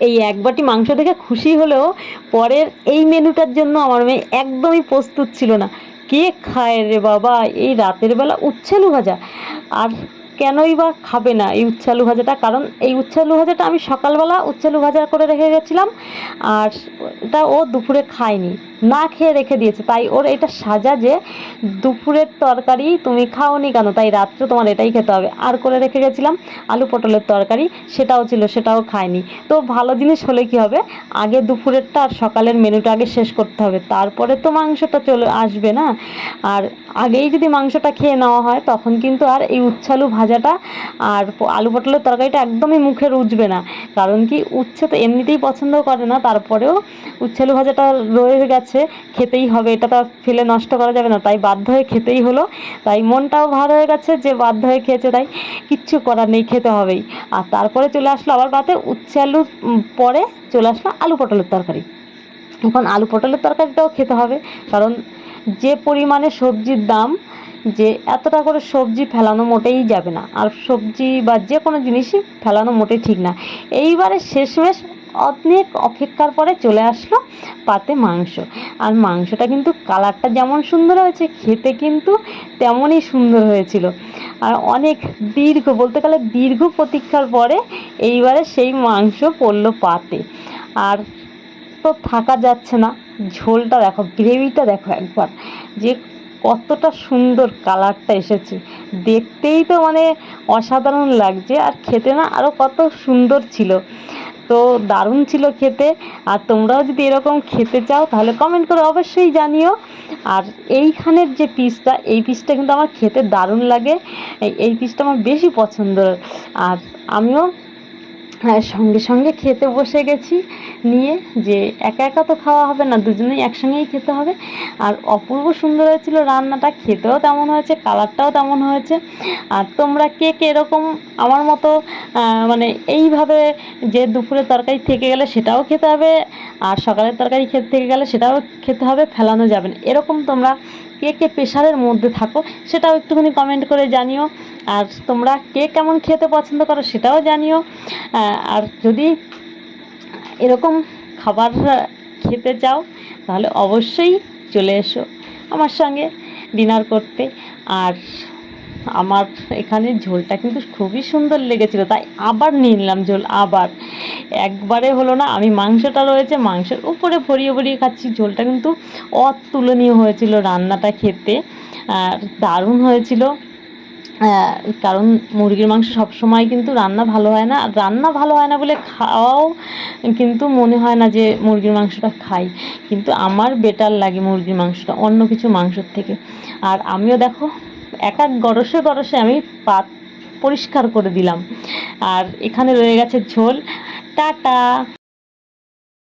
এই এক বাটি মাংস দেখে খুশি হলেও পরের এই মেনুটার জন্য আমার মেয়ে একদমই প্রস্তুত ছিল না। কে খায় রে বাবা? এই রাতের বেলা উচ্ছেলু ভাজা। আর কেনই বা খাবে না এই উচ্ছালু ভাজাটা? কারণ এই উচ্ছালু ভাজাটা আমি সকালবেলা উচ্ছালু ভাজা করে রেখে গেছিলাম আর এটা ও দুপুরে খায়নি। না খেয়ে রেখে দিয়েছে। তাই ওর এটা সাজা যে দুপুরের তরকারি তুমি খাওনি কেন? তাই রাত্রে তোমার এটাই খেতে হবে। আর করে রেখে গেছিলাম আলু পটলের তরকারি, সেটাও ছিল, সেটাও খায়নি। তো ভালো জিনিস হলে কি হবে? আগে দুপুরেরটা আর সকালের মেনুটা আগে শেষ করতে হবে। তারপরে তো মাংসটা চলে আসবে না? আর আগেই যদি মাংসটা খেয়ে নেওয়া হয়, তখন কিন্তু আর এই উচ্ছালু ভাজাটা আর আলু পটলের তরকারিটা একদমই মুখে রুচবে না। কারণ কি, উচ্ছে তো এমনিতেই পছন্দ করে না, তারপরেও উচ্ছালু ভাজাটা রয়ে গেছে, খেতেই হবে, এটা তো ফেলে নষ্ট করা যাবে না, তাই বাধ্য হয়ে খেতেই হলো। তাই মনটাও ভালো হয়ে গেছে যে বাধ্য হয়ে খেয়েছে, তাই কিচ্ছু করার নেই, খেতে হবেই। আর তারপরে চলে আসলো আবার বাতে উচ্ছে আলুর পরে চলে আসলো আলু পটলের তরকারি। এখন আলু পটলের তরকারিটাও খেতে হবে, কারণ যে পরিমাণে সবজির দাম যে এতটা করে সবজি ফেলানো মোটেই যাবে না। আর সবজি বা যে কোনো জিনিসই ফেলানো মোটেই ঠিক না। এইবারে শেষমেশ অনেক অপেক্ষার পরে চলে আসলো পাতে মাংস। আর মাংসটা কিন্তু কালারটা যেমন সুন্দর হয়েছে, খেতে কিন্তু তেমনই সুন্দর হয়েছিল। আর অনেক দীর্ঘ, বলতে গেলে দীর্ঘ প্রতীক্ষার পরে এইবারে সেই মাংস পড়ল পাতে। আর তো থাকা যাচ্ছে না, ঝোলটা দেখো, গ্রেভিটা দেখো একবার। যে কতটা সুন্দর কালারটা এসেছে। দেখতেই তো মানে অসাধারণ লাগছে আর খেতে না আরও কত সুন্দর ছিল। তো দারুণ ছিল খেতে। আর তোমরাও যদি এরকম খেতে চাও তাহলে কমেন্ট করে অবশ্যই জানিও। আর এইখানের যে পিসটা, এই পিসটা কিন্তু আমার খেতে দারুণ লাগে। এই পিসটা আমার বেশি পছন্দ আর আমিও সঙ্গে সঙ্গে খেতে বসে গেছি নিয়ে যে একা একা তো খাওয়া হবে না, দুজনেই একসঙ্গেই খেতে হবে। আর অপূর্ব সুন্দর হয়েছিল রান্নাটা, খেতেও তেমন হয়েছে, কালারটাও তেমন হয়েছে। আর তোমরা কে কে এরকম আমার মতো মানে এইভাবে যে দুপুরে তরকারি থেকে গেলে সেটাও খেতে হবে, আর সকালের তরকারি খেতে থেকে গেলে সেটাও খেতে হবে, ফেলানো যাবে না। এরকম তোমরা কে কে প্রেশারের মধ্যে থাকো, সেটাও একটুখানি কমেন্ট করে জানিও। আর তোমরা কে কেমন খেতে পছন্দ করো সেটাও জানিও। আর যদি এরকম খাবার খেতে চাও, তাহলে অবশ্যই চলে এসো আমার সঙ্গে ডিনার করতে। আর আমার এখানে ঝোলটা কিন্তু খুবই সুন্দর লেগেছিল, তাই আবার নিয়ে নিলাম ঝোল, আবার। একবারে হলো না, আমি মাংসটা রয়েছে, মাংসের উপরে ভরিয়ে ভরিয়ে খাচ্ছি, ঝোলটা কিন্তু অতুলনীয় হয়েছিল রান্নাটা খেতে, আর দারুণ হয়েছিল। কারণ মুরগির মাংস সবসময় কিন্তু রান্না ভালো হয় না, আর রান্না ভালো হয় না বলে খাওয়াও কিন্তু মনে হয় না যে মুরগির মাংসটা খাই, কিন্তু আমার বেটার লাগে মুরগির মাংসটা, অন্য কিছু মাংসর থেকে। আর আমিও দেখো এক এক গরসে গরসে আমি পাত পরিষ্কার করে দিলাম। আর এখানে রয়ে গেছে ঝোল। টাটা!